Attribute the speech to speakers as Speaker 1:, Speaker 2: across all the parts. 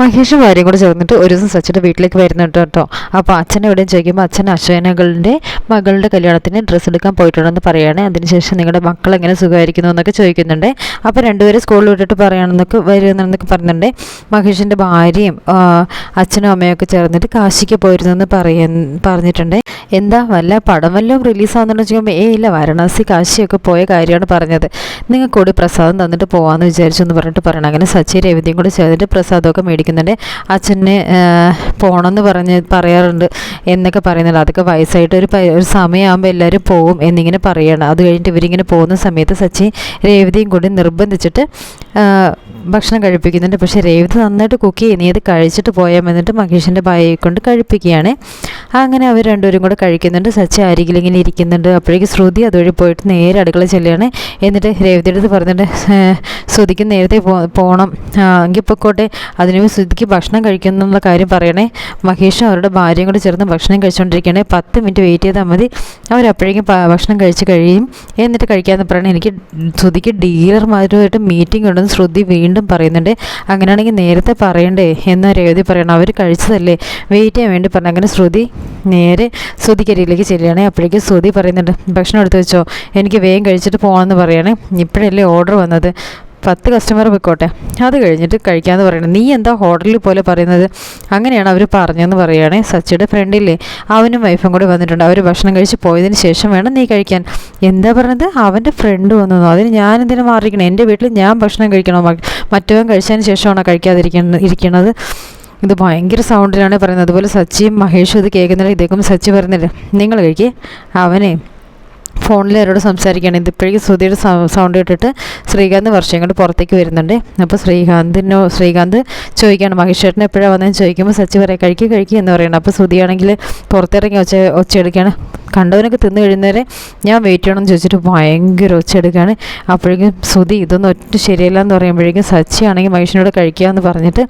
Speaker 1: മഹേഷും ഭാര്യയും കൂടെ ചേർന്നിട്ട് ഒരു ദിവസം സച്ചിയുടെ വീട്ടിലേക്ക് വരുന്നുണ്ട് കേട്ടോ. അപ്പോൾ അച്ഛൻ എവിടെയും ചോദിക്കുമ്പോൾ അച്ഛൻ അശ്വനകളുടെ മകളുടെ കല്യാണത്തിന് ഡ്രസ്സ് എടുക്കാൻ പോയിട്ടുണ്ടെന്ന് പറയുകയാണ് അതിനുശേഷം നിങ്ങളുടെ മക്കൾ എങ്ങനെ സുഖമായിരിക്കുന്നു എന്നൊക്കെ ചോദിക്കുന്നുണ്ട്. അപ്പോൾ രണ്ടുപേരും സ്കൂളിൽ വിട്ടിട്ട് പറയുകയാണെന്നൊക്കെ വരുന്നുണ്ടെന്നൊക്കെ പറയുന്നുണ്ട് മഹേഷിന്റെ ഭാര്യയും അച്ഛനും അമ്മയൊക്കെ ചേർന്നിട്ട് കാശിക്ക് പോയിരുന്നു എന്ന് പറയ പറഞ്ഞിട്ടുണ്ട്. എന്താ വല്ല പടം വല്ലതും റിലീസാകുന്നുണ്ടെന്ന് ചോദിക്കുമ്പോൾ ഏ ഇല്ല വാരണാസി കാശിയൊക്കെ പോയ കാര്യമാണ് പറഞ്ഞത്. നിങ്ങൾക്ക് കൂടി പ്രസാദം തന്നിട്ട് പോകാമെന്ന് വിചാരിച്ചു എന്ന് പറഞ്ഞിട്ട് പറയണം. അങ്ങനെ സച്ചി രവിതയും കൂടി ചേർന്നിട്ട് പ്രസാദമൊക്കെ മേടിക്കും മേടിക്കുന്നുണ്ട്. അച്ഛനെ പോകണമെന്ന് പറഞ്ഞ് പറയാറുണ്ട് എന്നൊക്കെ പറയുന്നുണ്ട്. അതൊക്കെ വയസ്സായിട്ട് ഒരു ഒരു സമയമാകുമ്പോൾ എല്ലാവരും പോകും എന്നിങ്ങനെ പറയണം. അത് കഴിഞ്ഞിട്ട് ഇവരിങ്ങനെ പോകുന്ന സമയത്ത് സച്ചി രേവതിയും കൂടി നിർബന്ധിച്ചിട്ട് ഭക്ഷണം കഴിപ്പിക്കുന്നുണ്ട്. പക്ഷേ രേവതി നന്നായിട്ട് കുക്ക് നീ അത് കഴിച്ചിട്ട് പോയാൽ എന്നിട്ട് മഹേഷിന്റെ ബായെ കൊണ്ട് കഴിപ്പിക്കുകയാണ്. അങ്ങനെ അവർ രണ്ടുപേരും കൂടെ കഴിക്കുന്നുണ്ട്. സച്ചി അരികിലിങ്ങനെ ഇരിക്കുന്നുണ്ട്. അപ്പോഴേക്ക് ശ്രുതി അതുവഴി പോയിട്ട് നേരെ അടുക്കള ചെല്ലുകയാണ്. എന്നിട്ട് രേവതിയുടെ അടുത്ത് പറഞ്ഞിട്ട് ശ്രുതിക്ക് നേരത്തെ പോകണം എങ്കിൽ പൊക്കോട്ടെ. അതിന് ശ്രുതിക്ക് ഭക്ഷണം കഴിക്കുന്നുള്ള കാര്യം പറയണേ. മഹേഷും അവരുടെ ഭാര്യയും കൂടെ ചേർന്ന് ഭക്ഷണം കഴിച്ചുകൊണ്ടിരിക്കുകയാണ് പത്ത് മിനിറ്റ് വെയിറ്റ് ചെയ്താൽ മതി. അവരപ്പോഴേക്കും ഭക്ഷണം കഴിച്ച് കഴിയും. എന്നിട്ട് കഴിക്കാമെന്ന് പറയണേ. എനിക്ക് ശ്രുതിക്ക് ഡീലർമാരുമായിട്ട് മീറ്റിംഗ് ഉണ്ടെന്ന് ശ്രുതി വീണ്ടും പറയുന്നുണ്ട് അങ്ങനെയാണെങ്കിൽ നേരത്തെ പറയണ്ടേ? എന്ന് രേവതി പറയണം. അവർ കഴിച്ചതല്ലേ? വെയിറ്റ് ചെയ്യാൻ വേണ്ടി പറഞ്ഞു. അങ്ങനെ ശ്രുതി നേരെ ശ്രുതിക്കരിയിലേക്ക് ചെല്ലുകയാണെങ്കിൽ അപ്പോഴേക്കും ശ്രുതി പറയുന്നുണ്ട് ഭക്ഷണം എടുത്ത് വെച്ചോ? എനിക്ക് വേഗം കഴിച്ചിട്ട് പോകണമെന്ന് പറയണേ. ഇപ്പോഴല്ലേ ഓർഡർ വന്നത്? പത്ത് കസ്റ്റമർ പോയിക്കോട്ടെ. അത് കഴിഞ്ഞിട്ട് കഴിക്കാമെന്ന് പറയണം. നീ എന്താ ഹോട്ടലിൽ പോലെ പറയുന്നത്? അങ്ങനെയാണ് അവർ പറഞ്ഞതെന്ന് പറയുകയാണെങ്കിൽ സച്ചിയുടെ ഫ്രണ്ടില്ലേ അവനും വൈഫും കൂടെ വന്നിട്ടുണ്ട്. അവർ ഭക്ഷണം കഴിച്ച് പോയതിന് ശേഷം വേണം നീ കഴിക്കാൻ. എന്താ പറഞ്ഞത്? അവന്റെ ഫ്രണ്ട് വന്നു അതിന് ഞാൻ എന്തിനു മാറിയിരിക്കണം? എന്റെ വീട്ടിൽ ഞാൻ ഭക്ഷണം കഴിക്കണോ? മറ്റവൻ കഴിച്ചതിന് ശേഷമാണോ കഴിക്കാതിരിക്കുന്നത് ഇരിക്കുന്നത് ഇത് ഭയങ്കര സൗണ്ടിലാണ് പറയുന്നത്. അതുപോലെ സച്ചിയും മഹേഷും ഇത് കേൾക്കുന്നില്ല. ഇതേക്കും സച്ചി പറയുന്നില്ല നിങ്ങൾ കഴിക്കേ. അവനെ ഫോണിൽ അവരോട് സംസാരിക്കുകയാണ്. ഇതിപ്പോഴേക്കും ശ്രുതിയുടെ സൗണ്ട് കേട്ടിട്ട് ശ്രീകാന്ത് വർഷം കൊണ്ട് പുറത്തേക്ക് വരുന്നുണ്ട്. അപ്പോൾ ശ്രീകാന്തിനോ ശ്രീകാന്ത് ചോദിക്കുകയാണ് മഹേഷേട്ടൻ എപ്പോഴാണ് വന്നതെന്ന് ചോദിക്കുമ്പോൾ സച്ചി പറയാം കഴിക്കുക കഴിക്കുക എന്ന് പറയുന്നത് അപ്പോൾ ശ്രുതിയാണെങ്കിൽ പുറത്തിറങ്ങി ഒച്ച ഒച്ചയെടുക്കുകയാണ്. കണ്ടവനൊക്കെ തിന്നു കഴിയുന്നവരെ ഞാൻ വെയിറ്റ് ചെയ്യണം എന്ന് ചോദിച്ചിട്ട് ഭയങ്കര ഒച്ചെടുക്കുകയാണ് അപ്പോഴേക്കും സുധി ഇതൊന്നും ഒറ്റ ശരിയല്ല എന്ന് പറയുമ്പോഴേക്കും സച്ചിയാണെങ്കിൽ മനുഷ്യനോട് കഴിക്കുക എന്ന് പറഞ്ഞിട്ട്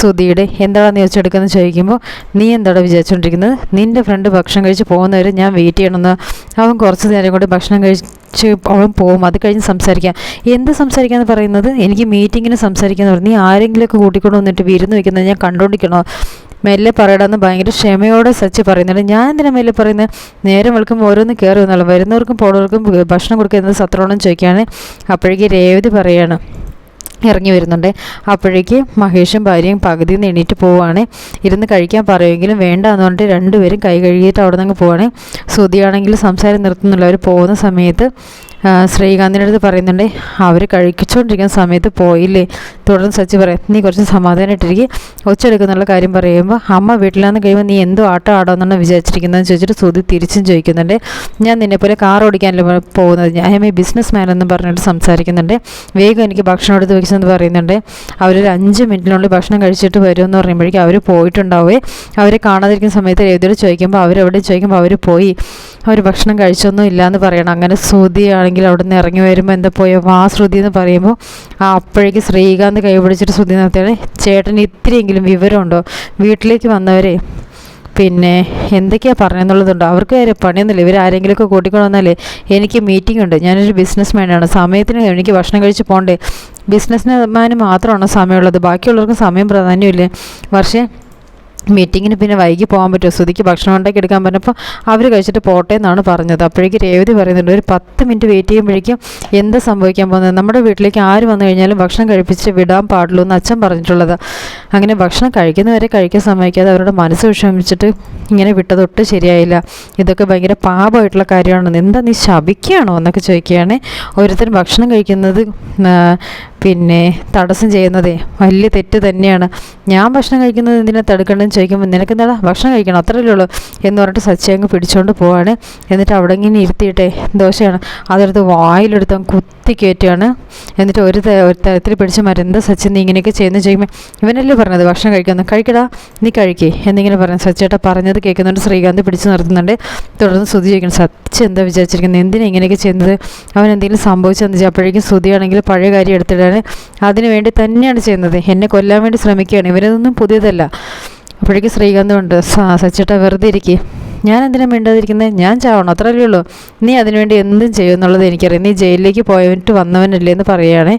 Speaker 1: സുധിയുടെ എന്താണ് നീ ഒച്ചെടുക്കുന്നത് ചോദിക്കുമ്പോൾ നീ എന്താണ് വിചാരിച്ചുകൊണ്ടിരിക്കുന്നത് നിന്റെ ഫ്രണ്ട് ഭക്ഷണം കഴിച്ച് പോകുന്നവരെ ഞാൻ വെയിറ്റ് ചെയ്യണമെന്ന്. അവൻ കുറച്ച് നേരം കൂടി ഭക്ഷണം കഴിച്ച് അവൻ പോകും. അത് കഴിഞ്ഞ് സംസാരിക്കാം. എന്ത് സംസാരിക്കാന്ന് പറയുന്നത്? എനിക്ക് മീറ്റിങ്ങിന് സംസാരിക്കാന്ന് പറഞ്ഞു. നീ ആരെങ്കിലുമൊക്കെ കൂട്ടിക്കൊണ്ട് വന്നിട്ട് വിരുന്ന് വയ്ക്കുന്നത് ഞാൻ കണ്ടുകൊണ്ടിരിക്കണോ മെല്ലെ പറയണമെന്ന് ഭയങ്കര ക്ഷമയോടെ സച്ചി പറയുന്നുണ്ട്. ഞാൻ എന്തിനാ മെല്ലെ പറയുന്നത് നേരം വിളിക്കുമ്പോൾ ഓരോന്ന് കയറി വന്നോളും വരുന്നവർക്കും പോണവർക്കും ഭക്ഷണം കൊടുക്കുന്നത് സത്രോണം ചോദിക്കുകയാണ് അപ്പോഴേക്ക് രേവതി പറയാണ്. ഇറങ്ങി വരുന്നുണ്ട്. അപ്പോഴേക്ക് മഹേഷും ഭാര്യയും പകുതി നിന്ന് എണീറ്റ് പോവുകയാണ് ഇരുന്ന് കഴിക്കാൻ പറയുമെങ്കിലും വേണ്ട എന്ന് പറഞ്ഞിട്ട് രണ്ടുപേരും കൈ കഴുകിയിട്ട് അവിടെ നിന്ന് പോവുകയാണ് ശ്രുതിയാണെങ്കിൽ സംസാരം നിർത്തുന്നില്ല അവർ പോകുന്ന സമയത്ത് ശ്രീകാന്തിന്റെ അടുത്ത് പറയുന്നുണ്ട് അവർ കഴിച്ചുകൊണ്ടിരിക്കുന്ന സമയത്ത് പോയില്ലേ? തുടർന്ന് സച്ചി പറയാം നീ കുറച്ച് സമാധാനമായിട്ടിരിക്കും ഒച്ചെടുക്കുന്നുള്ള കാര്യം പറയുമ്പോൾ അമ്മ വീട്ടിലാന്ന് കഴിയുമ്പോൾ നീ എന്തോ ആട്ടം ആടാമെന്നാണ് വിചാരിച്ചിരിക്കുന്നതെന്ന് ചോദിച്ചിട്ട് സുധി തിരിച്ചും ചോദിക്കുന്നുണ്ട് ഞാൻ നിന്നെപ്പോലെ കാർ ഓടിക്കാനല്ലേ പോകുന്നത്? ഞാൻ എം എ ബിസിനസ് മാൻ എന്ന് പറഞ്ഞിട്ട് സംസാരിക്കുന്നുണ്ട്. വേഗം എനിക്ക് ഭക്ഷണം എടുത്ത് വെച്ചെന്ന് പറയുന്നുണ്ട്. അവരൊരു അഞ്ച് മിനിറ്റിനുള്ളിൽ ഭക്ഷണം കഴിച്ചിട്ട് വരുമെന്ന് പറയുമ്പോഴേക്കും അവർ പോയിട്ടുണ്ടാവേ. അവരെ കാണാതിരിക്കുന്ന സമയത്ത് രേവതിയോട് ചോദിക്കുമ്പോൾ അവരെവിടെ ചോദിക്കുമ്പോൾ അവർ പോയി. അവർ ഭക്ഷണം കഴിച്ചൊന്നും ഇല്ല എന്ന് പറയണം. അങ്ങനെ ശ്രുതിയാണെങ്കിൽ ആണെങ്കിൽ അവിടെ നിന്ന് ഇറങ്ങി വരുമ്പോൾ എന്താ പോയോ? വാ ശ്രുതി എന്ന് പറയുമ്പോൾ ആ അപ്പോഴേക്ക് ശ്രീകാന്ത് കൈപിടിച്ചിട്ട് ശ്രുതി നിർത്തിയാണ് ചേട്ടന് ഇത്തിരിയെങ്കിലും വിവരമുണ്ടോ? വീട്ടിലേക്ക് വന്നവരെ പിന്നെ എന്തൊക്കെയാണ് പറഞ്ഞെന്നുള്ളതുണ്ടോ? അവർക്ക് വരെ പണിയൊന്നുമില്ല. ഇവർ ആരെങ്കിലുമൊക്കെ കൂട്ടിക്കൊണ്ട് എനിക്ക് മീറ്റിംഗ് ഉണ്ട്. ഞാനൊരു ബിസിനസ് മാനാണ് സമയത്തിന് എനിക്ക് ഭക്ഷണം കഴിച്ച് പോകണ്ടേ? ബിസിനസ്മാന് മാത്രമാണോ സമയമുള്ളത്? ബാക്കിയുള്ളവർക്ക് സമയം പ്രാധാന്യമില്ലേ? പക്ഷേ മീറ്റിങ്ങിന് പിന്നെ വൈകി പോകാൻ പറ്റുമോ? ശ്രുതിക്ക് ഭക്ഷണം ഉണ്ടാക്കി എടുക്കാൻ പറഞ്ഞപ്പോൾ അവർ കഴിച്ചിട്ട് പോട്ടെ എന്നാണ് പറഞ്ഞത്. അപ്പോഴേക്ക് രേവതി പറയുന്നുണ്ട് ഒരു പത്ത് മിനിറ്റ് വെയിറ്റ് ചെയ്യുമ്പോഴേക്കും എന്താ സംഭവിക്കാൻ പോകുന്നത്? നമ്മുടെ വീട്ടിലേക്ക് ആര് വന്നു കഴിഞ്ഞാലും ഭക്ഷണം കഴിപ്പിച്ച് വിടാൻ പാടുള്ളൂ എന്ന് അച്ഛൻ പറഞ്ഞിട്ടുള്ളത്. അങ്ങനെ ഭക്ഷണം കഴിക്കുന്നവരെ കഴിക്കാൻ സമ്മതിക്കാതെ അവരുടെ മനസ്സ് വിഷമിച്ചിട്ട് ഇങ്ങനെ വിട്ടതൊട്ട് ശരിയായില്ല. ഇതൊക്കെ ഭയങ്കര പാപമായിട്ടുള്ള കാര്യമാണെന്ന്. എന്താ നീ ശപിക്കുകയാണോ? എന്നൊക്കെ ചോദിക്കുകയാണ്. ഓരോരുത്തരും ഭക്ഷണം കഴിക്കുന്നത് പിന്നെ തടസ്സം ചെയ്യുന്നതേ വലിയ തെറ്റ് തന്നെയാണ്. ഞാൻ ഭക്ഷണം കഴിക്കുന്നത് എന്തിനാ തടുക്കേണ്ടതെന്ന് ചോദിക്കുമ്പോൾ നിനക്ക് എന്താ ഭക്ഷണം കഴിക്കണം? അത്രയല്ലേ ഉള്ളൂ? എന്ന് പറഞ്ഞിട്ട് സച്ചി അങ്ങ് പിടിച്ചുകൊണ്ട് പോവാണ്. എന്നിട്ട് അവിടെ ഇങ്ങനെ ഇരുത്തിയിട്ടെ ദോശയാണ്. അതെടുത്ത് വായിലെടുത്ത് കുത്തി കയറ്റുകയാണ് എന്നിട്ട് ഒരു ഒരു തരത്തിൽ പിടിച്ച് മരുന്ന് സച്ചിൻ നീ ഇങ്ങനെയൊക്കെ ചെയ്യുന്ന ചോദിക്കുമ്പോൾ ഇവനല്ലേ പറഞ്ഞത്? ഭക്ഷണം കഴിക്കുന്നു കഴിക്കടാ നീ കഴിക്കേ. എന്നിങ്ങനെ പറഞ്ഞു. സച്ചേട്ട പറഞ്ഞത് കേൾക്കുന്നുണ്ട്. ശ്രീകാന്ത് പിടിച്ച് നിർത്തുന്നുണ്ട്. തുടർന്ന് ശ്രുതി ചോദിക്കണം സച്ച് എന്താ വിചാരിച്ചിരിക്കുന്നത്? എന്തിനാ ഇങ്ങനെയൊക്കെ ചെയ്യുന്നത്? അവൻ എന്തെങ്കിലും സംഭവിച്ചെന്ന് വെച്ചാൽ അപ്പോഴേക്കും ശ്രുതിയാണെങ്കിൽ പഴയ കാര്യം എടുത്തിടാൻ അതിനു വേണ്ടി തന്നെയാണ് ചെയ്യുന്നത്. എന്നെ കൊല്ലാൻ വേണ്ടി ശ്രമിക്കുകയാണ്. ഇവരതൊന്നും പുതിയതല്ല. അപ്പോഴേക്കും ശ്രീകാന്തുണ്ട് സച്ചിട്ട വെറുതെ ഇരിക്കേ. ഞാൻ എന്തിനാ മിണ്ടാതിരിക്കുന്നത് ഞാൻ ചാവണം? അത്രയല്ലേ ഉള്ളൂ. നീ അതിനുവേണ്ടി എന്തും ചെയ്യുമെന്നുള്ളത് എനിക്കറിയാം. നീ ജയിലിലേക്ക് പോയിട്ട് വന്നവനല്ലേ എന്ന് പറയുകയാണേ.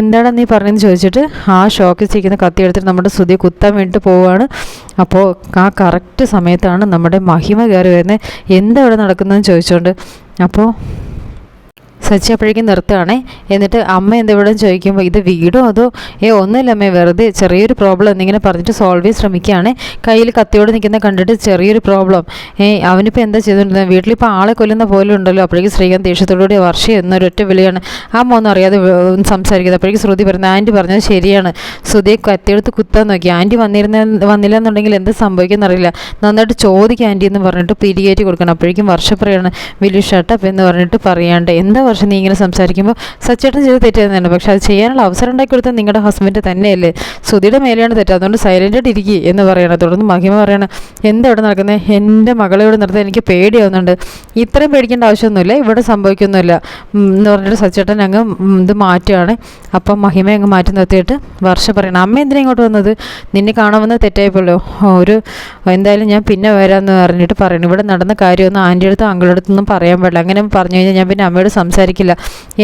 Speaker 1: എന്താണ് നീ പറഞ്ഞതെന്ന് ചോദിച്ചിട്ട് ആ ഷോക്കിൽ ചിരിക്കുന്ന കത്തി എടുത്തിട്ട് നമ്മുടെ സ്തുതി കുത്താൻ വേണ്ടിയിട്ട് പോവുകയാണ്. അപ്പോൾ ആ കറക്റ്റ് സമയത്താണ് നമ്മുടെ മഹിമ കയറി വരുന്നത് എന്താ ഇവിടെ നടക്കുന്നതെന്ന് ചോദിച്ചുകൊണ്ട് അപ്പോൾ സച്ചി നിർത്തുകയാണേ. എന്നിട്ട് അമ്മ എന്തെവിടെ ചോദിക്കുമ്പോൾ ഇത് വീടോ അതോ? ഏ ഒന്നുമില്ല അമ്മേ വെറുതെ ചെറിയൊരു പ്രോബ്ലം എന്നിങ്ങനെ പറഞ്ഞിട്ട് സോൾവ് ചെയ്യാൻ ശ്രമിക്കുകയാണ്. കയ്യിൽ കത്തിയോട് നിൽക്കുന്ന കണ്ടിട്ട് ചെറിയൊരു പ്രോബ്ലം ഏ അവനിപ്പോൾ എന്താ ചെയ്തുകൊണ്ടിരുന്നത്? വീട്ടിലിപ്പോൾ ആളെ കൊല്ലുന്ന പോലെ ഉണ്ടല്ലോ. അപ്പോഴേക്കും ശ്രീകാന്ത് ദേഷ്യത്തോടുകൂടി വർഷ എന്നൊരൊറ്റ വിളിയാണ്. അമ്മ ഒന്നും അറിയാതെ സംസാരിക്കുന്നത് അപ്പോഴേക്കും ശ്രുതി പറഞ്ഞു ആന്റി പറഞ്ഞത് ശരിയാണ്. ശ്രുതിയെ കത്തിയെടുത്ത് കുത്താൻ നോക്കി. ആന്റി വന്നിരുന്ന വന്നില്ല എന്നുണ്ടെങ്കിൽ എന്ത് സംഭവിക്കുമെന്നറിയില്ല നന്നായിട്ട് ചോദിക്കുക ആന്റി എന്ന് പറഞ്ഞിട്ട് പിരികേറ്റി കൊടുക്കണം. അപ്പോഴേക്കും വർഷ പറയാണ് വലിയ ഷട്ടപ്പ് എന്ന് പറഞ്ഞിട്ട് പറയാണ്ട്. എന്താ വർഷം നീ ഇങ്ങനെ സംസാരിക്കുമ്പോൾ സച്ചേട്ടൻ ചെയ്ത് തെറ്റായിരുന്നു പക്ഷെ അത് ചെയ്യാനുള്ള അവസരം ഉണ്ടാക്കി കൊടുത്താൽ നിങ്ങളുടെ ഹസ്ബൻഡ് തന്നെയല്ലേ. സുധിയുടെ മേലെയാണ് തെറ്റ്. അതുകൊണ്ട് സൈലന്റായിട്ട് ഇരിക്കുക എന്ന് പറയണം. തുടർന്ന് മഹിമ പറയണം എന്താ ഇവിടെ നടക്കുന്നത് എന്റെ മകളോട് നിർത്താൻ എനിക്ക് പേടിയാവുന്നുണ്ട്. ഇത്രയും പേടിക്കേണ്ട ആവശ്യമൊന്നുമില്ല. ഇവിടെ സംഭവിക്കൊന്നുമില്ല. എന്ന് പറഞ്ഞിട്ട് സച്ചേട്ടൻ അങ്ങ് ഇത് മാറ്റുകയാണ് അപ്പം മഹിമ അങ്ങ് മാറ്റി നിർത്തിയിട്ട് വർഷ പറയണം അമ്മ എന്തിനാ ഇങ്ങോട്ട് വന്നത്? നിന്നെ കാണാമെന്ന് തെറ്റായപ്പോഴോ ഒരു എന്തായാലും ഞാൻ പിന്നെ വരാമെന്ന് പറഞ്ഞിട്ട് പറയണം. ഇവിടെ നടന്ന കാര്യമൊന്നും ആന്റെ അടുത്തും അങ്കിളടുത്തൊന്നും പറയാൻ പാടില്ല. അങ്ങനെ പറഞ്ഞു കഴിഞ്ഞാൽ ഞാൻ പിന്നെ അമ്മയോട് സംസാരിക്കും. സംസാരിക്കില്ല.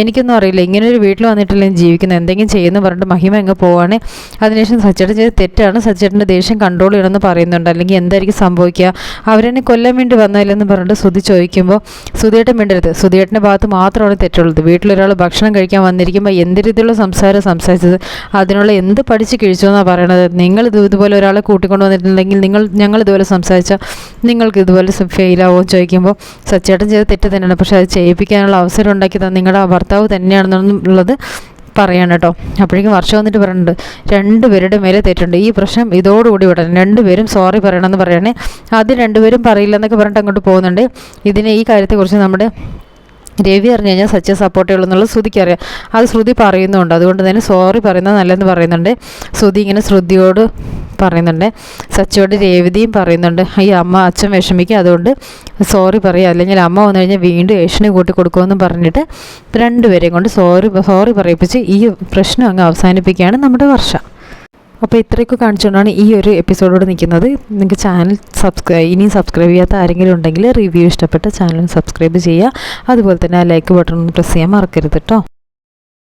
Speaker 1: എനിക്കൊന്നും അറിയില്ല. ഇങ്ങനെ ഒരു വീട്ടിൽ വന്നിട്ടില്ല ജീവിക്കുന്നത് എന്തെങ്കിലും ചെയ്യുന്നു പറഞ്ഞിട്ട് മഹിമ അങ്ങ് പോവാണ്. അതിനുശേഷം സച്ചേട്ടൻ ചെയ്ത് തെറ്റാണ്. സച്ചേട്ടന്റെ ദേഷ്യം കൺട്രോൾ ചെയ്യണമെന്ന് പറയുന്നുണ്ട്. അല്ലെങ്കിൽ എന്തായിരിക്കും സംഭവിക്കുക? അവരെന്നെ കൊല്ലാൻ വേണ്ടി വന്നതില്ലെന്ന് പറഞ്ഞിട്ട് സുതി ചോദിക്കുമ്പോൾ സുതിയേട്ടൻ മിണ്ടരുത്. സുതിയേട്ടന്റെ ഭാഗത്ത് മാത്രമാണ് തെറ്റുള്ളത്. വീട്ടിലൊരാൾ ഭക്ഷണം കഴിക്കാൻ വന്നിരിക്കുമ്പോൾ എന്ത് രീതിയിലുള്ള സംസാരം സംസാരിച്ചത്? അതിനുള്ള എന്ത് പഠിച്ച് കിഴിച്ചു എന്നാണ് പറയണത്? നിങ്ങൾ ഇത് ഇതുപോലെ ഒരാളെ കൂട്ടിക്കൊണ്ട് വന്നിട്ടുണ്ടെങ്കിൽ നിങ്ങൾ ഞങ്ങൾ ഇതുപോലെ സംസാരിച്ചാൽ നിങ്ങൾക്ക് ഇതുപോലെ ഫെയിലാവുമോ ചോദിക്കുമ്പോൾ സച്ചേട്ടൻ ചെയ്ത് തെറ്റ് തന്നെയാണ്. പക്ഷേ അത് ചെയ്യിപ്പിക്കാനുള്ള അവസരം ഉണ്ടാക്കി തന്നെ നിങ്ങളുടെ ഭർത്താവ് തന്നെയാണെന്നുള്ളത് പറയാണ് കേട്ടോ. അപ്പോഴേക്കും വർഷം വന്നിട്ട് പറയുന്നുണ്ട് രണ്ടുപേരുടെ മേലെ തെറ്റുണ്ട്. ഈ പ്രശ്നം ഇതോടുകൂടി വിടണം രണ്ടുപേരും സോറി പറയണമെന്ന് പറയണേ. ആദ്യം രണ്ടുപേരും പറയില്ലെന്നൊക്കെ പറഞ്ഞിട്ട് അങ്ങോട്ട് പോകുന്നുണ്ട്. ഇതിനെ ഈ കാര്യത്തെക്കുറിച്ച് നമ്മുടെ രവി അറിഞ്ഞു കഴിഞ്ഞാൽ സച്ച സപ്പോർട്ട് ഉള്ളൂ എന്നുള്ളത് ശ്രുതിക്ക് അറിയാം. അത് ശ്രുതി പറയുന്നുണ്ട്. അതുകൊണ്ട് തന്നെ സോറി പറയുന്നത് നല്ലതെന്ന് പറയുന്നുണ്ട്. ശ്രുതി ഇങ്ങനെ ശ്രുതിയോട് പറയുന്നുണ്ട്. സച്ചിയോട് രേവതിയും പറയുന്നുണ്ട്. ഈ അമ്മ അച്ഛൻ വിഷമിക്കുക അതുകൊണ്ട് സോറി പറയുക അല്ലെങ്കിൽ അമ്മ വന്നു കഴിഞ്ഞാൽ വീണ്ടും ഏഷ്യനെ കൂട്ടി കൊടുക്കുമെന്ന് പറഞ്ഞിട്ട് രണ്ടുപേരെയും കൊണ്ട് സോറി സോറി പറയിപ്പിച്ച് ഈ പ്രശ്നം അങ്ങ് അവസാനിപ്പിക്കുകയാണ് നമ്മുടെ വർഷ. അപ്പോൾ ഇത്രയൊക്കെ കാണിച്ചുകൊണ്ടാണ് ഈ ഒരു എപ്പിസോഡോട് നിൽക്കുന്നത്. നിങ്ങൾക്ക് ചാനൽ സബ്സ്ക്രൈബ് ഇനിയും സബ്സ്ക്രൈബ് ചെയ്യാത്ത ആരെങ്കിലും ഉണ്ടെങ്കിൽ റിവ്യൂ ഇഷ്ടപ്പെട്ട ചാനൽ സബ്സ്ക്രൈബ് ചെയ്യുക. അതുപോലെ തന്നെ ആ ലൈക്ക് ബട്ടൺ പ്രസ് ചെയ്യാൻ മറക്കരുത് കേട്ടോ